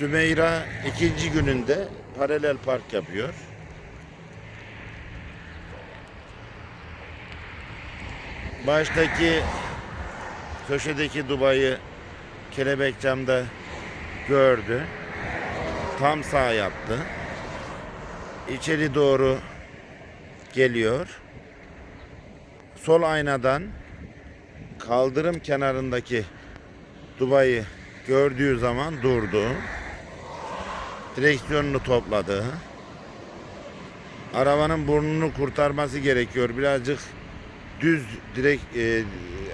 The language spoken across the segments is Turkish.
Sümeyra ikinci gününde paralel park yapıyor. Baştaki köşedeki Dubai'yi kelebek camda gördü. Tam sağ yaptı. İçeri doğru geliyor. Sol aynadan kaldırım kenarındaki Dubai'yi gördüğü zaman durdu. Direksiyonunu topladı. Arabanın burnunu kurtarması gerekiyor. Birazcık düz direkt e,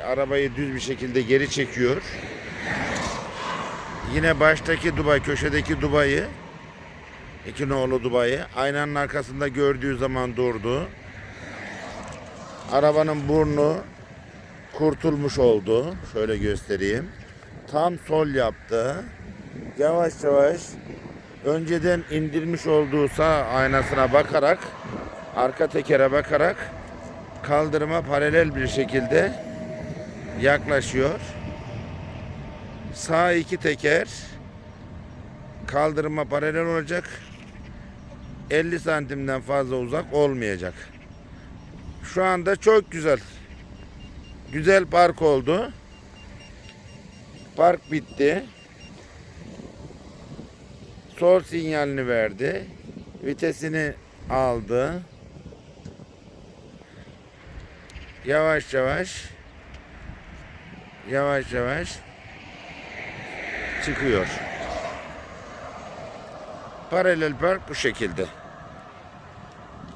arabayı düz bir şekilde geri çekiyor. Yine baştaki Dubai, köşedeki Dubai'yi iki nolu Dubai'yi aynanın arkasında gördüğü zaman durdu. Arabanın burnu kurtulmuş oldu. Şöyle göstereyim. Tam sol yaptı. Yavaş yavaş önceden indirmiş olduğu sağ aynasına bakarak arka tekere bakarak kaldırıma paralel bir şekilde yaklaşıyor. Sağ iki teker kaldırıma paralel olacak. 50 santimden fazla uzak olmayacak. Şu anda çok güzel. Güzel park oldu. Park bitti. Sol sinyalini verdi. Vitesini aldı. Yavaş yavaş yavaş yavaş çıkıyor. Paralel park bu şekilde.